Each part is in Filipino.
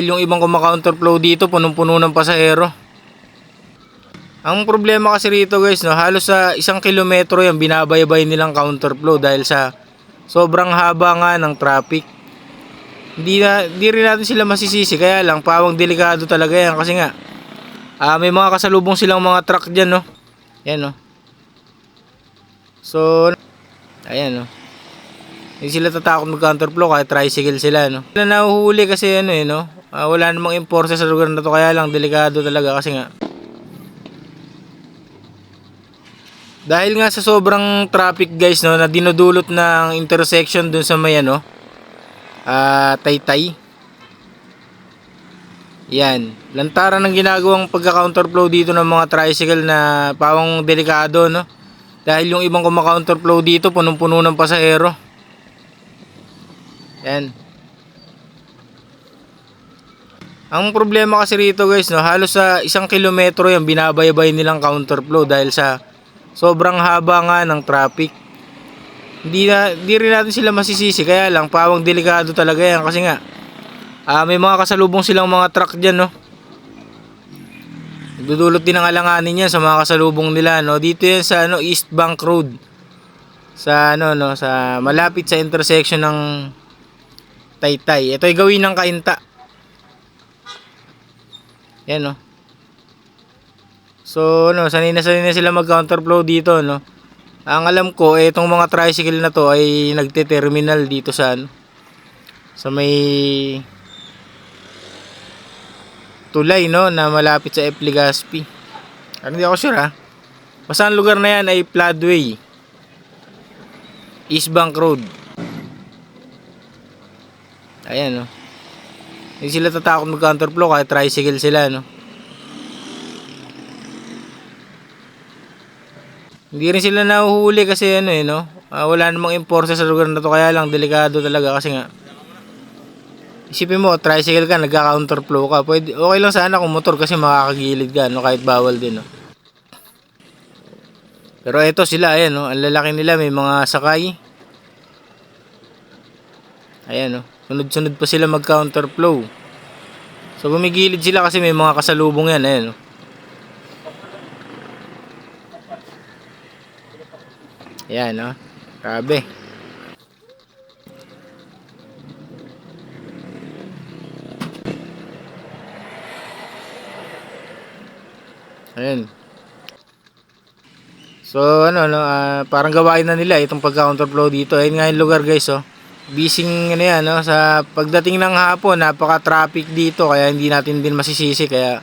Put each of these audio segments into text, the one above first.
Yung ibang kumaka-counterflow dito, punong-puno ng pasahero. Ang problema kasi rito guys, no, halos sa isang kilometro yan, binabaybay nilang counterflow dahil sa sobrang haba nga ng traffic. Hindi, na, hindi rin natin sila masisisi, kaya lang, pawang delikado talaga yan kasi nga, ah, may mga kasalubong silang mga truck dyan, no. Yan, no. So, ayan, no. Hindi sila tatakot mag-counterflow kahit tricycle sila, no. Sila nahuhuli kasi, ano, eh, no. Ah, wala namang enforcer sa lugar na to, kaya lang, delikado talaga kasi nga, Dahil nga sa sobrang traffic guys no na dinudulot ng intersection dun sa may ano ah Taytay. Yan, lantaran ng ginagawang pagka-counterflow dito ng mga tricycle na pawang delikado no. Dahil yung ibang kumaka-counterflow dito punong-puno ng pasahero. Yan. Ang problema kasi rito guys no, halos sa isang kilometro yan binabaybay nilang counterflow dahil sa sobrang haba nga ng traffic. Hindi na hindi rin natin sila masisisi kaya lang pawang delikado talaga yan kasi nga ah, may mga kasalubong silang mga truck diyan no. Nagdudulot din ng alanganin yan sa mga kasalubong nila no. Dito yan sa ano East Bank Road. Sa ano no sa malapit sa intersection ng Taytay. Ito ay gawin ng Kainta. Yan no. So, no, sanay na sanay na sila mag-counterflow dito, no. Ang alam ko, eh, itong mga tricycle na to ay nagte-terminal dito sa ano, sa may tulay, no, na malapit sa F. Legazpi. Ano, hindi ako sure, ha. Basta ang lugar na yan ay Floodway. East Bank Road. Ayan, no. Hindi sila tatakot mag-counterflow kahit tricycle sila, no. Hindi rin sila nahuhuli kasi ano eh, no? Ah, wala namang enforcer sa lugar na to kaya lang delikado talaga kasi nga. Isipin mo, tricycle ka, nagka-counterflow ka. Pwede, okay lang sana kung motor kasi makakagilid ka, no? Kahit bawal din, no? Pero ito sila, ayan, no? Ang lalaki nila, may mga sakay. Ayan, no? Sunod-sunod pa sila mag-counterflow. So, bumigilid sila kasi may mga kasalubong yan, ayan, no? Ayan, no? Grabe. Ayan. So, ano, no, ah, parang gawain na nila itong pagka-counterflow dito. Ayun nga yung lugar, guys, oh. Bising, ano yan, no, sa pagdating ng hapon, napaka-traffic dito, kaya hindi natin din masisisi, kaya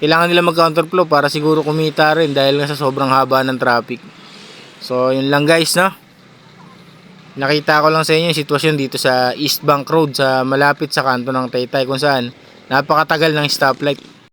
kailangan nila mag-counterflow para siguro kumita rin dahil nga sa sobrang haba ng traffic. So, yun lang guys, no? Nakita ko lang sa inyo yung sitwasyon dito sa East Bank Road sa malapit sa kanto ng Taytay kung saan napakatagal ng stoplight.